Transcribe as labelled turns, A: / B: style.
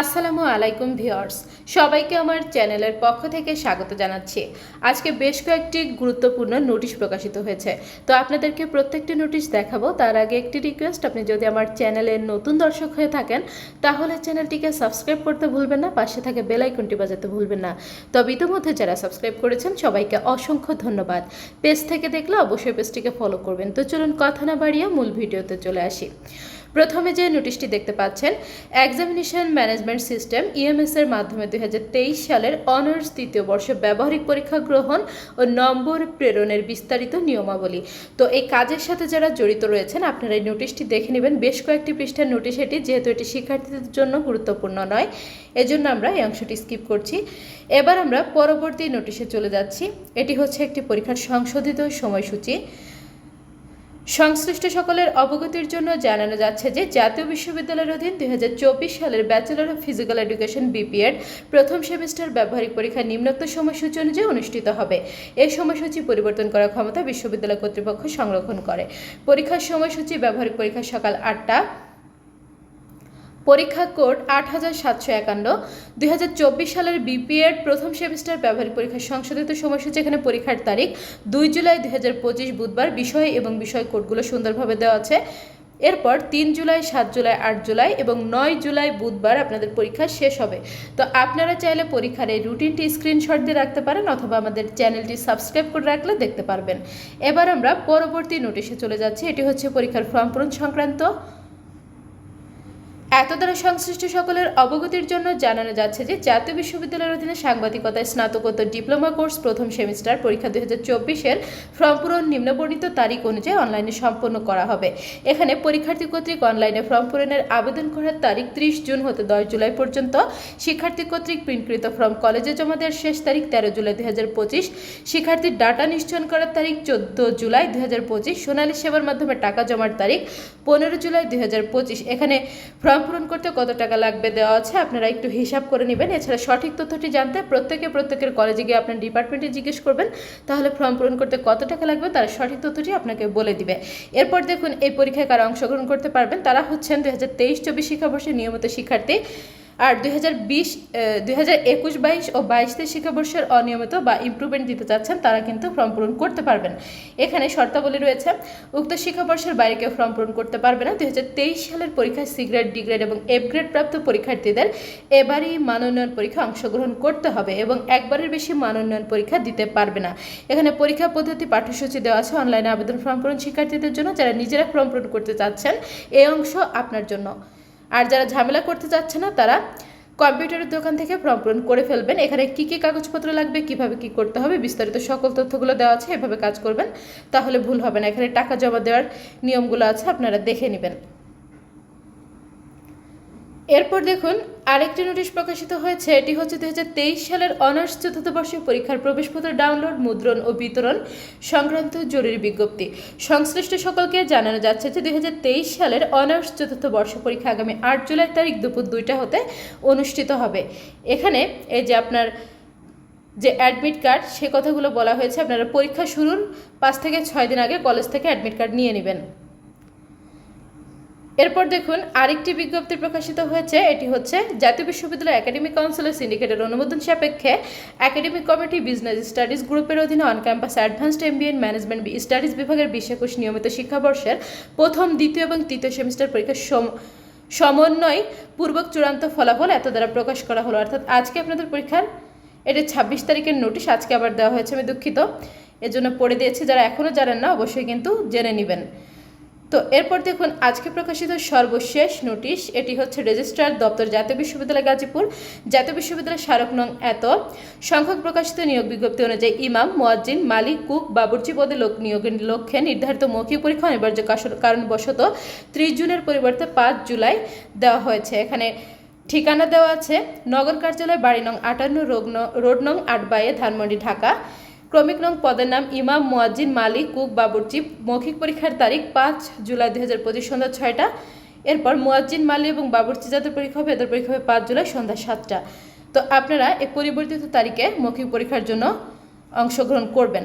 A: আসসালামু আলাইকুম ভিউয়ার্স, সবাইকে আমার চ্যানেলের পক্ষ থেকে স্বাগত জানাচ্ছি। আজকে বেশ কয়েকটি গুরুত্বপূর্ণ নোটিশ প্রকাশিত হয়েছে। তো আপনাদেরকে প্রত্যেকটি নোটিশ দেখাবো, তার আগে একটি রিকোয়েস্ট, আপনি যদি আমার চ্যানেলের নতুন দর্শক হয়ে থাকেন, তাহলে চ্যানেলটিকে সাবস্ক্রাইব করতে ভুলবেন না, পাশে থাকে বেল আইকনটি বাজাতে ভুলবেন না। তবে ইতিমধ্যে যারা সাবস্ক্রাইব করেছেন, সবাইকে অসংখ্য ধন্যবাদ। পেজ থেকে দেখলে অবশ্যই পেজটিকে ফলো করবেন। তো চলুন কথা না বাড়িয়ে মূল ভিডিওতে চলে আসি। প্রথমে যে নোটিশটি দেখতে পাচ্ছেন এক্সামিনেশন ম্যানেজমেন্ট সিস্টেম ইএমএস এর মাধ্যমে দুই হাজার তেইশ সালের অনার্স তৃতীয় বর্ষ ব্যবহারিক পরীক্ষা গ্রহণ ও নম্বর প্রেরণের বিস্তারিত নিয়মাবলী। তো এই কাজের সাথে যারা জড়িত রয়েছেন, আপনারা এই নোটিশটি দেখে নেবেন। বেশ কয়েকটি পৃষ্ঠার নোটিশ এটি, যেহেতু এটি শিক্ষার্থীদের জন্য গুরুত্বপূর্ণ নয়, এজন্য আমরা এই অংশটি স্কিপ করছি। এবার আমরা পরবর্তী নোটিশে চলে যাচ্ছি। এটি হচ্ছে একটি পরীক্ষার সংশোধিত সময়সূচি। সংশ্লিষ্ট সকলের অবগতির জন্য জানানো যাচ্ছে যে জাতীয় বিশ্ববিদ্যালয়ের অধীন দুই হাজার চব্বিশ সালের bachelor of physical education BPEd প্রথম সেমিস্টার ব্যবহারিক পরীক্ষা নিম্নোক্ত সময়সূচি অনুযায়ী অনুষ্ঠিত হবে। এই সময়সূচি পরিবর্তন করার ক্ষমতা বিশ্ববিদ্যালয় কর্তৃপক্ষ সংরক্ষণ করে। পরীক্ষার সময়সূচি ব্যবহারিক পরীক্ষা সকাল আটটা পরীক্ষা কোড আট হাজার সাতশো একান্ন। দুই হাজার চব্বিশ সালের বিপিএড প্রথম সেমিস্টার ব্যবহারিক পরীক্ষার সংশোধিত সময়সূচি এখানে পরীক্ষার তারিখ দুই জুলাই দুই হাজার পঁচিশ বুধবার। বিষয় এবং বিষয় কোডগুলো সুন্দরভাবে দেওয়া আছে। এরপর তিন জুলাই, সাত জুলাই, আট জুলাই এবং নয় জুলাই বুধবার আপনাদের পরীক্ষা শেষ হবে। তো আপনারা চাইলে পরীক্ষার এই রুটিনটি স্ক্রিনশট দিয়ে রাখতে পারেন অথবা আমাদের চ্যানেলটি সাবস্ক্রাইব করে রাখলে দেখতে পারবেন। এবার আমরা পরবর্তী নোটিশে চলে যাচ্ছি। এটি হচ্ছে পরীক্ষার ফর্ম পূরণ সংক্রান্ত। এত দ্বারা সংশ্লিষ্ট সকলের অবগতির জন্য জানানো যাচ্ছে যে জাতীয় বিশ্ববিদ্যালয়ের অধীনে সাংবাদিকতায় স্নাতকোত্তর ডিপ্লোমা কোর্স প্রথম সেমিস্টার পরীক্ষা দুই হাজার চব্বিশের ফর্ম পূরণ নিম্নবর্ণিত তারিখ অনুযায়ী অনলাইনে সম্পন্ন করা হবে। এখানে পরীক্ষার্থী কর্তৃক অনলাইনে ফর্ম পূরণের আবেদন করার তারিখ ত্রিশ জুন হতে দশ জুলাই পর্যন্ত। শিক্ষার্থী কর্তৃক প্রিন্টকৃত ফর্ম কলেজে জমা দেওয়ার শেষ তারিখ তেরো জুলাই দুই হাজার পঁচিশ। শিক্ষার্থীর ডাটা নিশ্চয়ন করার তারিখ চোদ্দ জুলাই দুই হাজার পঁচিশ। সোনালী সেবার মাধ্যমে টাকা জমার তারিখ পনেরো জুলাই দুই হাজার পঁচিশ। এখানে ফর্ম পূরণ করতে কত টাকা লাগবে দেওয়া আছে আপনারা একটু হিসাব করে নেবেন। এছাড়া সঠিক তথ্যটি জানতে প্রত্যেকে প্রত্যেকের কলেজে গিয়ে আপনার ডিপার্টমেন্টে জিজ্ঞেস করবেন, তাহলে ফর্ম পূরণ করতে কত টাকা লাগবে তার সঠিক তথ্যটি আপনাকে বলে দিবে। এরপর দেখুন, এই পরীক্ষায় কারা অংশগ্রহণ করতে পারবেন, তারা হচ্ছেন দু হাজার তেইশ চব্বিশ শিক্ষাবর্ষের নিয়মিত শিক্ষার্থী আর দুই হাজার বিশ হাজার একুশ, বাইশ ও বাইশ তেইশ শিক্ষাবর্ষের অনিয়মিত বা ইমপ্রুভমেন্ট দিতে চাচ্ছেন তারা কিন্তু ফর্ম পূরণ করতে পারবেন। এখানে শর্তাবলী রয়েছে, উক্ত শিক্ষাবর্ষের বাইরে কেউ ফর্ম পূরণ করতে পারবে না। দুই হাজার তেইশ সালের পরীক্ষায় সি গ্রেড ডি গ্রেড এবং এফ গ্রেড প্রাপ্ত পরীক্ষার্থীদের এবারই মানোন্নয়ন পরীক্ষা অংশগ্রহণ করতে হবে এবং একবারের বেশি মানোন্নয়ন পরীক্ষা দিতে পারবে না। এখানে পরীক্ষা পদ্ধতি পাঠ্যসূচি দেওয়া আছে, অনলাইনে আবেদন ফর্ম পূরণ শিক্ষার্থীদের জন্য। যারা নিজেরা ফর্ম পূরণ করতে চাচ্ছেন এই অংশ আপনার জন্য। আর যারা ঝামেলা করতে চাচ্ছে না, তারা কম্পিউটারের দোকান থেকে ফর্ম পূরণ করে ফেলবেন। এখানে কী কী কাগজপত্র লাগবে, কীভাবে কি করতে হবে, বিস্তারিত সকল তথ্যগুলো দেওয়া আছে, এভাবে কাজ করবেন। তাহলে ভুল হবে না। এখানে টাকা জমা দেওয়ার নিয়মগুলো আছে, আপনারা দেখে নেবেন। এরপর দেখুন, আরেকটি নোটিশ প্রকাশিত হয়েছে। এটি হচ্ছে দু হাজার তেইশ সালের অনার্স চতুর্থ বর্ষের পরীক্ষার প্রবেশপত্র ডাউনলোড, মুদ্রণ ও বিতরণ সংক্রান্ত জরুরি বিজ্ঞপ্তি। সংশ্লিষ্ট সকলকে জানানো যাচ্ছে যে দু হাজার তেইশ সালের অনার্স চতুর্থ বর্ষ পরীক্ষা আগামী আট জুলাই তারিখ দুপুর দুইটা হতে অনুষ্ঠিত হবে। এখানে এই যে আপনার যে অ্যাডমিট কার্ড, সে কথাগুলো বলা হয়েছে। আপনারা পরীক্ষা শুরুর পাঁচ থেকে ছয় দিন আগে কলেজ থেকে অ্যাডমিট কার্ড নিয়ে নেবেন। এরপর দেখুন, আরেকটি বিজ্ঞপ্তি প্রকাশিত হয়েছে। এটি হচ্ছে, জাতীয় বিশ্ববিদ্যালয় একাডেমিক কাউন্সিলের সিন্ডিকেটের অনুমোদন সাপেক্ষে একাডেমিক কমিটি বিজনেস স্টাডিজ গ্রুপের অধীনে on campus advanced MBN management studies বিভাগের বিশ একুশ নিয়মিত শিক্ষাবর্ষের প্রথম, দ্বিতীয় এবং তৃতীয় সেমিস্টার পরীক্ষার সম, সমন্বয় পূর্বক চূড়ান্ত ফলাফল এত দ্বারা প্রকাশ করা হলো। অর্থাৎ আজকে আপনাদের পরীক্ষার, এটি ছাব্বিশ তারিখের নোটিশ আজকে আবার দেওয়া হয়েছে। আমি দুঃখিত। এজন্য পড়ে দিয়েছি। যারা এখনও জানেন না, অবশ্যই কিন্তু জেনে নেবেন। তো এরপর দেখুন, আজকে প্রকাশিত সর্বশেষ নোটিশ, এটি হচ্ছে রেজিস্ট্রার দপ্তর জাতীয় বিশ্ববিদ্যালয় গাজীপুর, জাতীয় বিশ্ববিদ্যালয় স্মারক নং এত। সংখ্যক প্রকাশিত নিয়োগ বিজ্ঞপ্তি অনুযায়ী ইমাম, মোয়াজ্জিন, মালিক, কুক, বাবুর্চি পদে লোক নিয়োগের লক্ষ্যে নির্ধারিত মৌখিক পরীক্ষা অনিবার্য কারণবশত ত্রিশ জুনের পরিবর্তে পাঁচ জুলাই দেওয়া হয়েছে। এখানে ঠিকানা দেওয়া আছে, নগর কার্যালয় বাড়ি নং আটান্ন, রোগ রোড নং আট বাইয়ে ধানমন্ডি, ঢাকা। ক্রমিক নং পদের নাম ইমাম, মুয়াজ্জিন, মালিক, কুক বাবুর্চি মৌখিক পরীক্ষার তারিখ পাঁচ জুলাই দুই হাজার পঁচিশ সন্ধ্যা ছয়টা। এরপর মুয়াজ্জিন মালি এবং বাবুর্চি যাদের পরীক্ষা হবে, এদের পরীক্ষা হবে পাঁচ জুলাই সন্ধ্যা সাতটা। তো আপনারা এই পরিবর্তিত তারিখে মৌখিক পরীক্ষার জন্য অংশগ্রহণ করবেন।